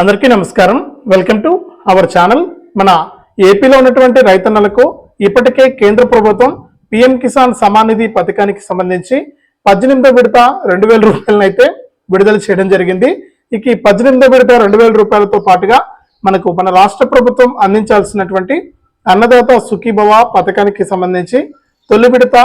అందరికీ నమస్కారం. Welcome to our channel. మన ఏపీలో ఉన్నటువంటి రైతన్నలకు ఇప్పటికే కేంద్ర ప్రభుత్వం పిఎం కిసాన్ సమాన్ నిధి పథకానికి సంబంధించి పద్దెనిమిదో విడత రెండు వేల రూపాయలను అయితే విడుదల చేయడం జరిగింది. ఇక ఈ పద్దెనిమిదో విడత రెండు వేల రూపాయలతో పాటుగా మనకు మన రాష్ట్ర ప్రభుత్వం అందించాల్సినటువంటి అన్నదాత సుఖీభవ పథకానికి సంబంధించి తొలి విడత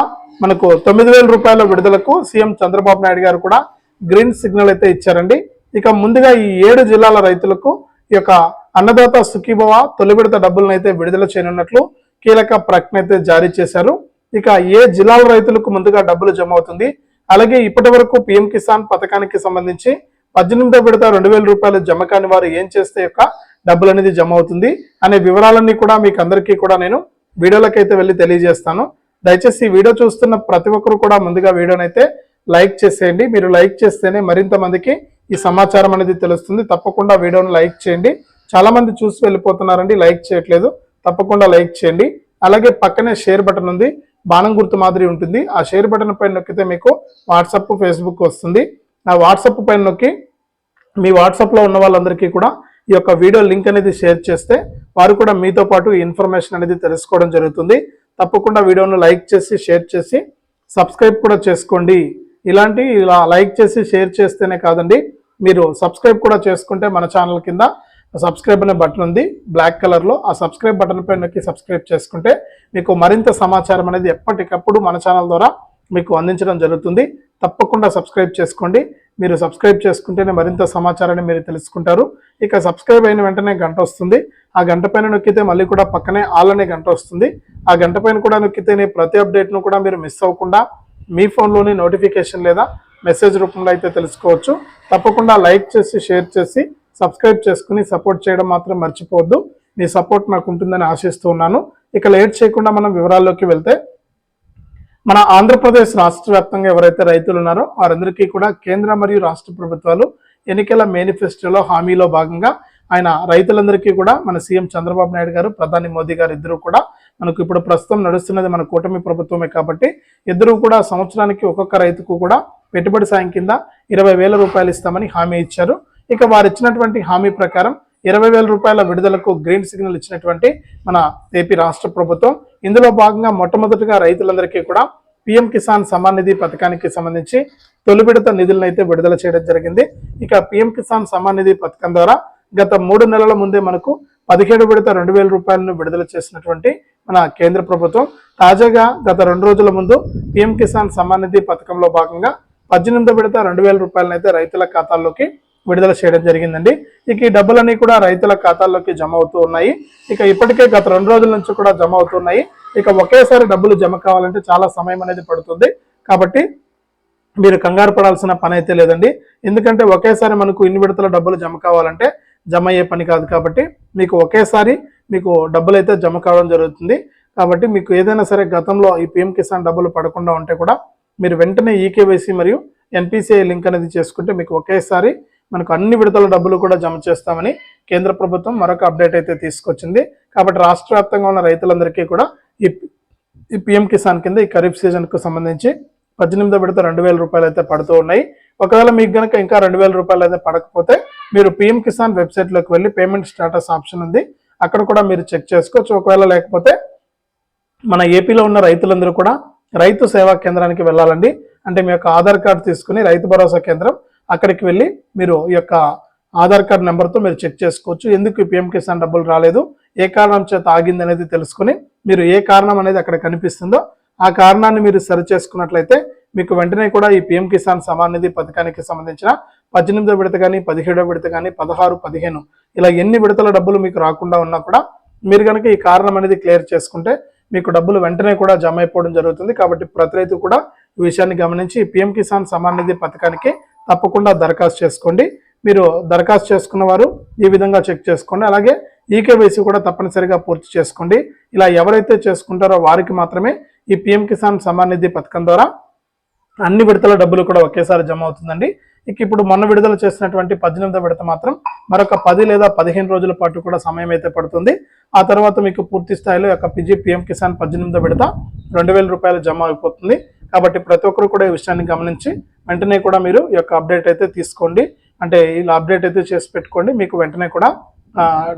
మనకు తొమ్మిది వేల రూపాయల విడుదలకు సీఎం చంద్రబాబు నాయుడు గారు కూడా గ్రీన్ సిగ్నల్ అయితే ఇచ్చారండి. ఇక ముందుగా ఈ ఏడు జిల్లాల రైతులకు ఈ యొక్క అన్నదాత సుఖీభవ తొలి విడత డబ్బులను అయితే విడుదల చేయనున్నట్లు కీలక ప్రకటన అయితే జారీ చేశారు. ఇక ఏ జిల్లాల రైతులకు ముందుగా డబ్బులు జమ అవుతుంది? అలాగే ఇప్పటి వరకు పిఎం కిసాన్ పథకానికి సంబంధించి పద్దెనిమిదో విడత రెండు వేల రూపాయలు జమ కాని వారు ఏం చేస్తే యొక్క డబ్బులు అనేది జమ అవుతుంది అనే వివరాలన్నీ కూడా మీకు అందరికీ కూడా నేను వీడియోలకైతే వెళ్ళి తెలియజేస్తాను. దయచేసి ఈ వీడియో చూస్తున్న ప్రతి ఒక్కరు కూడా ముందుగా వీడియోనైతే అయితే లైక్ చేసేయండి. మీరు లైక్ చేస్తేనే మరింత మందికి ఈ సమాచారం అనేది తెలుస్తుంది. తప్పకుండా వీడియోను లైక్ చేయండి. చాలా మంది చూసి వెళ్ళిపోతున్నారండి. లైక్ చేయట్లేదు. తప్పకుండా లైక్ చేయండి. అలాగే పక్కనే షేర్ బటన్ ఉంది. బాణం గుర్తు మాదిరి ఉంటుంది. ఆ షేర్ బటన్ పైన నొక్కితే మీకు వాట్సాప్ ఫేస్బుక్ వస్తుంది. ఆ వాట్సాప్ పైన నొక్కి మీ వాట్సాప్లో ఉన్న వాళ్ళందరికీ కూడా ఈ యొక్క వీడియో లింక్ అనేది షేర్ చేస్తే వారు కూడా మీతో పాటు ఇన్ఫర్మేషన్ అనేది తెలుసుకోవడం జరుగుతుంది. తప్పకుండా వీడియోను లైక్ చేసి షేర్ చేసి సబ్స్క్రైబ్ కూడా చేసుకోండి. ఇలాంటి ఇలా లైక్ చేసి షేర్ చేస్తేనే కాదండి మీరు సబ్స్క్రైబ్ కూడా చేసుకుంటే మన ఛానల్ కింద సబ్స్క్రైబ్ అనే బటన్ ఉంది బ్లాక్ కలర్లో ఆ సబ్స్క్రైబ్ బటన్ పై నొక్కి సబ్స్క్రైబ్ చేసుకుంటే మీకు మరింత సమాచారం అనేది ఎప్పటికప్పుడు మన ఛానల్ ద్వారా మీకు అందించడం జరుగుతుంది. తప్పకుండా సబ్స్క్రైబ్ చేసుకోండి. మీరు సబ్స్క్రైబ్ చేసుకుంటేనే మరింత సమాచారాన్ని మీరు తెలుసుకుంటారు. ఇక సబ్స్క్రైబ్ అయిన వెంటనే గంట వస్తుంది. ఆ గంట పైన నొక్కితే మళ్ళీ కూడా పక్కనే ఆల్ అనే గంట వస్తుంది. ఆ గంట పైన కూడా నొక్కితేనే ప్రతి అప్డేట్ను కూడా మీరు మిస్ అవ్వకుండా మీ ఫోన్లోని నోటిఫికేషన్ లేదా మెసేజ్ రూపంలో అయితే తెలుసుకోవచ్చు. తప్పకుండా లైక్ చేసి షేర్ చేసి సబ్స్క్రైబ్ చేసుకుని సపోర్ట్ చేయడం మాత్రం మర్చిపోవద్దు. మీ సపోర్ట్ నాకు ఉంటుందని ఆశిస్తూ ఉన్నాను. ఇక లేట్ చేయకుండా మనం వివరాల్లోకి వెళ్తే మన ఆంధ్రప్రదేశ్ రాష్ట్ర వ్యాప్తంగా ఎవరైతే రైతులు ఉన్నారో వారందరికీ కూడా కేంద్ర మరియు రాష్ట్ర ప్రభుత్వాలు ఎన్నికల మేనిఫెస్టోలో హామీలో భాగంగా ఆయన రైతులందరికీ కూడా మన సీఎం చంద్రబాబు నాయుడు గారు ప్రధాని మోదీ గారు ఇద్దరు కూడా మనకు ఇప్పుడు ప్రస్తుతం నడుస్తున్నది మన కూటమి ప్రభుత్వమే కాబట్టి ఇద్దరు కూడా సంవత్సరానికి ఒక్కొక్క రైతుకు కూడా పెట్టుబడి సాయం కింద ఇరవై వేల రూపాయలు ఇస్తామని హామీ ఇచ్చారు. ఇక వారు ఇచ్చినటువంటి హామీ ప్రకారం ఇరవై వేల రూపాయల విడుదలకు గ్రీన్ సిగ్నల్ ఇచ్చినటువంటి మన ఏపీ రాష్ట్ర ప్రభుత్వం ఇందులో భాగంగా మొట్టమొదటిగా రైతులందరికీ కూడా పిఎం కిసాన్ సమ్మాన్ నిధి పథకానికి సంబంధించి తొలి విడత నిధులను అయితే విడుదల చేయడం జరిగింది. ఇక పిఎం కిసాన్ సమ్మాన్ నిధి పథకం ద్వారా గత మూడు నెలల ముందే మనకు పదిహేడు విడత రెండు వేల రూపాయలను విడుదల చేసినటువంటి మన కేంద్ర ప్రభుత్వం. తాజాగా గత రెండు రోజుల ముందు పిఎం కిసాన్ సమ్మాన్ నిధి పథకంలో భాగంగా పద్దెనిమిదో విడత రెండు వేల రూపాయలను అయితే రైతుల ఖాతాల్లోకి విడుదల చేయడం జరిగిందండి. ఇక ఈ డబ్బులన్నీ కూడా రైతుల ఖాతాల్లోకి జమ అవుతూ ఉన్నాయి. ఇక ఇప్పటికే గత రెండు రోజుల నుంచి కూడా జమ అవుతున్నాయి ఇక ఒకేసారి డబ్బులు జమ కావాలంటే చాలా సమయం అనేది పడుతుంది. కాబట్టి మీరు కంగారు పడాల్సిన పని అయితే లేదండి. ఎందుకంటే ఒకేసారి మనకు ఇన్ని విడతల డబ్బులు జమ కావాలంటే జమ అయ్యే పని కాదు కాబట్టి మీకు ఒకేసారి మీకు డబ్బులు అయితే జమ కావడం జరుగుతుంది. కాబట్టి మీకు ఏదైనా సరే గతంలో ఈ పిఎం కిసాన్ డబ్బులు పడకుండా ఉంటే కూడా మీరు వెంటనే ఈకేవైసీ మరియు ఎన్పిసిఐ లింక్ అనేది చేసుకుంటే మీకు ఒకేసారి మనకు అన్ని విడతల డబ్బులు కూడా జమ చేస్తామని కేంద్ర ప్రభుత్వం మరొక అప్డేట్ అయితే తీసుకొచ్చింది. కాబట్టి రాష్ట్ర వ్యాప్తంగా ఉన్న రైతులందరికీ కూడా ఈ ఈ పిఎం కిసాన్ కింద ఈ ఖరీఫ్ సీజన్కు సంబంధించి పద్దెనిమిదో విడత రెండు వేల రూపాయలు అయితే పడుతూ ఉన్నాయి. ఒకవేళ మీకు గనక ఇంకా రెండు వేల రూపాయలు అయితే పడకపోతే మీరు పిఎం కిసాన్ వెబ్సైట్లోకి వెళ్ళి పేమెంట్ స్టేటస్ ఆప్షన్ ఉంది. అక్కడ కూడా మీరు చెక్ చేసుకోవచ్చు. ఒకవేళ లేకపోతే మన ఏపీలో ఉన్న రైతులందరూ కూడా రైతు సేవా కేంద్రానికి వెళ్ళాలండి. అంటే మీ యొక్క ఆధార్ కార్డు తీసుకుని రైతు భరోసా కేంద్రం అక్కడికి వెళ్ళి మీరు ఈ యొక్క ఆధార్ కార్డ్ నెంబర్తో మీరు చెక్ చేసుకోవచ్చు. ఎందుకు ఈ పిఎం కిసాన్ డబ్బులు రాలేదు? ఏ కారణం చేత ఆగింది అనేది తెలుసుకుని మీరు ఏ కారణం అనేది అక్కడ కనిపిస్తుందో ఆ కారణాన్ని మీరు సరి చేసుకున్నట్లయితే మీకు వెంటనే కూడా ఈ పిఎం కిసాన్ సమాన్ నిధి పథకానికి సంబంధించిన పద్దెనిమిదో విడత కానీ పదిహేడో విడత కానీ పదహారు పదిహేను ఇలా ఎన్ని విడతల డబ్బులు మీకు రాకుండా ఉన్నా కూడా మీరు కనుక ఈ కారణం అనేది క్లియర్ చేసుకుంటే మీకు డబ్బులు వెంటనే కూడా జమ అయిపోవడం జరుగుతుంది. కాబట్టి ప్రతి రైతు కూడా ఈ విషయాన్ని గమనించి పిఎం కిసాన్ సమాన్ నిధి పథకానికి తప్పకుండా దరఖాస్తు చేసుకోండి. మీరు దరఖాస్తు చేసుకున్న వారు ఈ విధంగా చెక్ చేసుకోండి. అలాగే ఈకేవైసీ కూడా తప్పనిసరిగా పూర్తి చేసుకోండి. ఇలా ఎవరైతే చేసుకుంటారో వారికి మాత్రమే ఈ పిఎం కిసాన్ సమాన్ నిధి పథకం ద్వారా అన్ని విడతల డబ్బులు కూడా ఒకేసారి జమ అవుతుందండి. ఇక ఇప్పుడు మొన్న విడుదల చేసినటువంటి పద్దెనిమిదో విడత మాత్రం మరొక పది లేదా పదిహేను రోజుల పాటు కూడా సమయం అయితే పడుతుంది. ఆ తర్వాత మీకు పూర్తి స్థాయిలో యొక్క పిజి పిఎం కిసాన్ పద్దెనిమిదో విడత రెండు వేల రూపాయలు జమ అయిపోతుంది. కాబట్టి ప్రతి ఒక్కరు కూడా ఈ విషయాన్ని గమనించి వెంటనే కూడా మీరు ఈ యొక్క అప్డేట్ అయితే తీసుకోండి. అంటే ఇలా అప్డేట్ అయితే చేసి పెట్టుకోండి. మీకు వెంటనే కూడా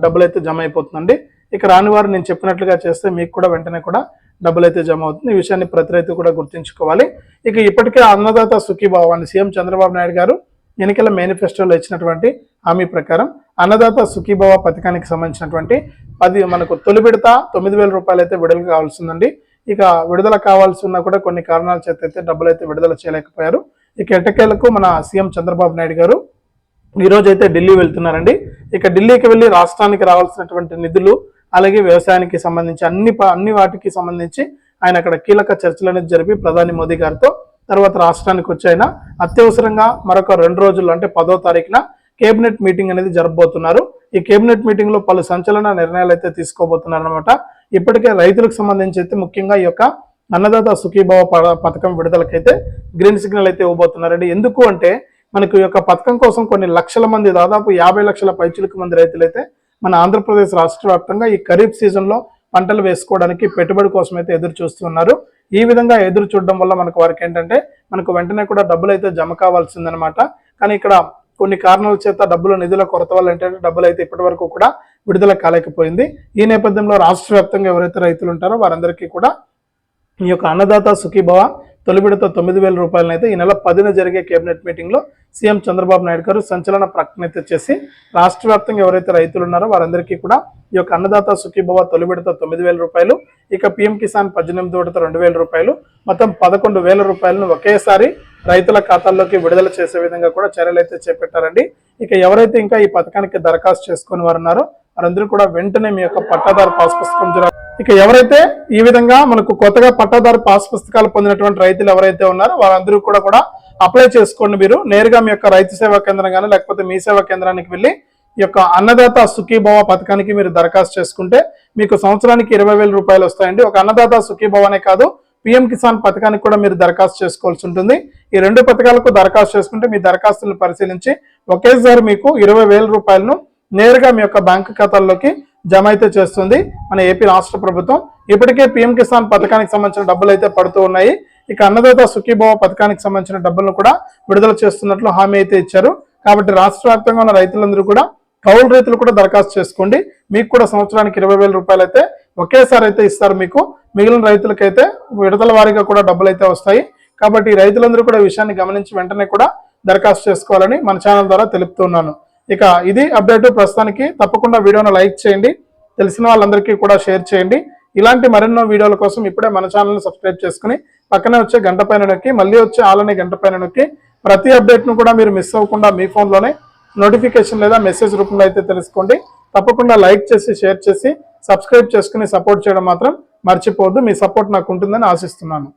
డబ్బులు అయితే జమ అయిపోతుందండి. ఇక రాని వారు నేను చెప్పినట్లుగా చేస్తే మీకు కూడా వెంటనే కూడా డబ్బులు అయితే జమ అవుతుంది. ఈ విషయాన్ని ప్రతి రైతు కూడా గుర్తుంచుకోవాలి. ఇక ఇప్పటికే అన్నదాత సుఖీభావాన్ని అని సీఎం చంద్రబాబు నాయుడు గారు ఎన్నికల మేనిఫెస్టోలో ఇచ్చినటువంటి హామీ ప్రకారం అన్నదాత సుఖీభావ పథకానికి సంబంధించినటువంటి పది మనకు తొలి విడత తొమ్మిది వేల రూపాయలు అయితే విడుదల కావాల్సిందండి. ఇక విడుదల కావాల్సి ఉన్నా కూడా కొన్ని కారణాల చేత అయితే డబ్బులు అయితే విడుదల చేయలేకపోయారు. ఇక ఎటకేలకు మన సీఎం చంద్రబాబు నాయుడు గారు ఈరోజు అయితే ఢిల్లీ వెళ్తున్నారండి. ఇక ఢిల్లీకి వెళ్ళి రాష్ట్రానికి రావాల్సినటువంటి నిధులు అలాగే వ్యవసాయానికి సంబంధించి అన్ని ప- అన్ని వాటికి సంబంధించి ఆయన అక్కడ కీలక చర్చలు అనేది జరిపి ప్రధాని మోదీ గారితో తర్వాత రాష్ట్రానికి వచ్చి ఆయన అత్యవసరంగా మరొక రెండు రోజులు అంటే పదో తారీఖున కేబినెట్ మీటింగ్ అనేది జరపబోతున్నారు. ఈ కేబినెట్ మీటింగ్లో పలు సంచలన నిర్ణయాలు అయితే తీసుకోబోతున్నారు అనమాట ఇప్పటికే రైతులకు సంబంధించి అయితే ముఖ్యంగా ఈ యొక్క అన్నదాత సుఖీభావ పథకం విడుదలకైతే గ్రీన్ సిగ్నల్ అయితే ఇవ్వబోతున్నారండి. ఎందుకు అంటే మనకు ఈ యొక్క పథకం కోసం కొన్ని లక్షల మంది దాదాపు యాభై లక్షల పైచులకు మంది రైతులైతే మన ఆంధ్రప్రదేశ్ రాష్ట్ర వ్యాప్తంగా ఈ ఖరీఫ్ సీజన్లో పంటలు వేసుకోవడానికి పెట్టుబడి కోసం అయితే ఎదురు చూస్తున్నారు. ఈ విధంగా ఎదురు చూడడం వల్ల మనకు వారికి ఏంటంటే మనకు వెంటనే కూడా డబ్బులు అయితే జమ కావాల్సిందనమాట కానీ ఇక్కడ కొన్ని కారణాల చేత డబ్బులు నిధుల కొరత వల్ల ఏంటంటే డబ్బులు అయితే ఇప్పటి వరకు కూడా విడుదల కాలేకపోయింది. ఈ నేపథ్యంలో రాష్ట్ర వ్యాప్తంగా ఎవరైతే రైతులు ఉంటారో వారందరికీ కూడా ఈ యొక్క అన్నదాత సుఖీభవ తొలి విడత తొమ్మిది వేల రూపాయలనైతే ఈ నెల పదిన జరిగే కేబినెట్ మీటింగ్లో సీఎం చంద్రబాబు నాయుడు గారు సంచలన ప్రకటన అయితే చేసి రాష్ట్ర వ్యాప్తంగా ఎవరైతే రైతులు ఉన్నారో వారందరికీ కూడా ఈ యొక్క అన్నదాత సుఖీభవ తొలి విడత తొమ్మిది వేల రూపాయలు ఇక పిఎం కిసాన్ పద్దెనిమిది విడత రెండు వేల రూపాయలు మొత్తం పదకొండు వేల రూపాయలను ఒకేసారి రైతుల ఖాతాల్లోకి విడుదల చేసే విధంగా కూడా చర్యలు అయితే చేపట్టారండి. ఇక ఎవరైతే ఇంకా ఈ పథకానికి దరఖాస్తు చేసుకుని వారు ఉన్నారో వారందరూ కూడా వెంటనే మీ యొక్క పట్టాదారు పాస్ పుస్తకం ఇక ఎవరైతే ఈ విధంగా మనకు కొత్తగా పట్టాదారు పాస్ పుస్తకాలు పొందినటువంటి రైతులు ఎవరైతే ఉన్నారో వారందరూ కూడా కూడా అప్లై చేసుకోండి మీరు. నేరుగా మీ యొక్క రైతు సేవా కేంద్రం కానీ లేకపోతే మీ సేవా కేంద్రానికి వెళ్ళి ఈ యొక్క అన్నదాత సుఖీభవ పథకానికి మీరు దరఖాస్తు చేసుకుంటే మీకు సంవత్సరానికి ఇరవై వేల రూపాయలు వస్తాయండి. ఒక అన్నదాత సుఖీభవనే కాదు పిఎం కిసాన్ పథకానికి కూడా మీరు దరఖాస్తు చేసుకోవాల్సి ఉంటుంది. ఈ రెండు పథకాలకు దరఖాస్తు చేసుకుంటే మీ దరఖాస్తులను పరిశీలించి ఒకేసారి మీకు ఇరవై వేల రూపాయలను నేరుగా మీ యొక్క బ్యాంకు ఖాతాల్లోకి జమ అయితే చేస్తుంది. మన ఏపీ రాష్ట్ర ప్రభుత్వం ఇప్పటికే పిఎం కిసాన్ పథకానికి సంబంధించిన డబ్బులు అయితే పడుతూ ఉన్నాయి. ఇక అన్నదాత సుఖీభవ పథకానికి సంబంధించిన డబ్బులను కూడా విడుదల చేస్తున్నట్లు హామీ అయితే ఇచ్చారు. కాబట్టి రాష్ట్ర వ్యాప్తంగా ఉన్న రైతులందరూ కూడా కౌలు రైతులు కూడా దరఖాస్తు చేసుకోండి. మీకు కూడా సంవత్సరానికి ఇరవై వేల రూపాయలు అయితే ఒకేసారి అయితే ఇస్తారు మీకు. మిగిలిన రైతులకైతే విడతల వారీగా కూడా డబ్బులు అయితే వస్తాయి. కాబట్టి రైతులందరూ కూడా విషయాన్ని గమనించి వెంటనే కూడా దరఖాస్తు చేసుకోవాలని మన ఛానల్ ద్వారా తెలుపుతున్నాను. ఇక ఇది అప్డేట్. ప్రస్తుతానికి తప్పకుండా వీడియోను లైక్ చేయండి. తెలిసిన వాళ్ళందరికీ కూడా షేర్ చేయండి. ఇలాంటి మరెన్నో వీడియోల కోసం ఇప్పుడే మన ఛానల్ని సబ్స్క్రైబ్ చేసుకుని పక్కనే వచ్చే గంట పైన నొక్కి మళ్ళీ వచ్చే ఆలనే గంట పైన నొక్కి ప్రతి అప్డేట్ను కూడా మీరు మిస్ అవ్వకుండా మీ ఫోన్లోనే నోటిఫికేషన్ లేదా మెసేజ్ రూపంలో అయితే తెలుసుకోండి. తప్పకుండా లైక్ చేసి షేర్ చేసి సబ్స్క్రైబ్ చేసుకుని సపోర్ట్ చేయడం మాత్రం మర్చిపోవద్దు. మీ సపోర్ట్ నాకు ఉంటుందని ఆశిస్తున్నాను.